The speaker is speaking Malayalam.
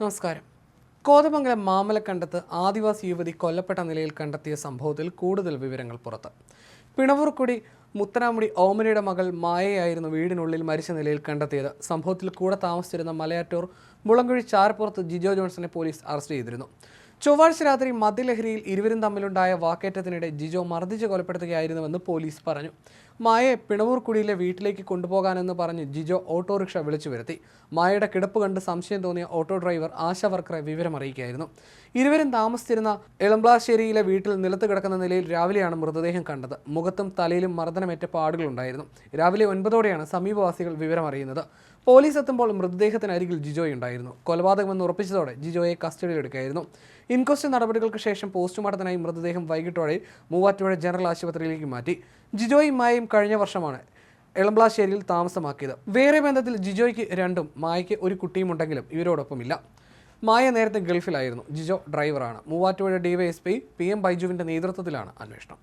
നമസ്കാരം. കോതമംഗലം മാമലക്കണ്ടത്ത് ആദിവാസി യുവതി കൊല്ലപ്പെട്ട നിലയിൽ കണ്ടെത്തിയ സംഭവത്തിൽ കൂടുതൽ വിവരങ്ങൾ പുറത്ത്. പിണവൂർക്കുടി മുത്തനാമുടി ഓമനയുടെ മകൾ മായയായിരുന്നു വീടിനുള്ളിൽ മരിച്ച നിലയിൽ കണ്ടെത്തിയത്. സംഭവത്തിൽ കൂടെ താമസിച്ചിരുന്ന മലയാറ്റൂർ മുളങ്കുഴി ചാരപ്പുറത്ത് ജിജോ ജോൺസനെ പോലീസ് അറസ്റ്റ് ചെയ്തിരുന്നു. ചൊവ്വാഴ്ച രാത്രി മദ്യലഹരിയിൽ ഇരുവരും തമ്മിലുണ്ടായ വാക്കേറ്റത്തിനിടെ ജിജോ മർദ്ദിച്ച് കൊലപ്പെടുത്തുകയായിരുന്നുവെന്ന് പോലീസ് പറഞ്ഞു. മായയെ പിണവൂർക്കുടിയിലെ വീട്ടിലേക്ക് കൊണ്ടുപോകാനെന്ന് പറഞ്ഞ് ജിജോ ഓട്ടോറിക്ഷ വിളിച്ചു വരുത്തി. മായയുടെ കിടപ്പ് കണ്ട് സംശയം തോന്നിയ ഓട്ടോ ഡ്രൈവർ ആശാ വർക്കറെ വിവരം അറിയിക്കുകയായിരുന്നു. ഇരുവരും താമസിച്ചിരുന്ന എളമ്പ്ലാശ്ശേരിയിലെ വീട്ടിൽ നിലത്ത് കിടക്കുന്ന നിലയിൽ രാവിലെയാണ് മൃതദേഹം കണ്ടത്. മുഖത്തും തലയിലും മർദ്ദനമേറ്റ പാടുകളുണ്ടായിരുന്നു. രാവിലെ ഒൻപതോടെയാണ് സമീപവാസികൾ വിവരമറിയുന്നത് പോലീസ് എത്തുമ്പോൾ മൃതദേഹത്തിനരികിൽ ജിജോയ് ഉണ്ടായിരുന്നു. കൊലപാതകമെന്ന് ഉറപ്പിച്ചതോടെ ജിജോയെ കസ്റ്റഡിയിലെടുക്കുകയായിരുന്നു. ഇൻക്വസ്റ്റ് നടപടികൾക്ക് ശേഷം പോസ്റ്റ്മോർട്ടത്തിനായി മൃതദേഹം വൈകിട്ടോടെ മൂവാറ്റുപുഴ ജനറൽ ആശുപത്രിയിലേക്ക് മാറ്റി. ജിജോയും മായയും കഴിഞ്ഞ വർഷമാണ് എളമ്പ്ലാശ്ശേരിയിൽ താമസമാക്കിയത്. വേറെ ബന്ധത്തിൽ ജിജോയ്ക്ക് രണ്ടും മായയ്ക്ക് ഒരു കുട്ടിയും ഉണ്ടെങ്കിലും ഇവരോടൊപ്പമില്ല. മായ നേരത്തെ ഗൾഫിലായിരുന്നു. ജിജോ ഡ്രൈവറാണ്. മൂവാറ്റുപുഴ ഡിവൈഎസ്പി പി എം ബൈജുവിന്റെ നേതൃത്വത്തിലാണ് അന്വേഷണം.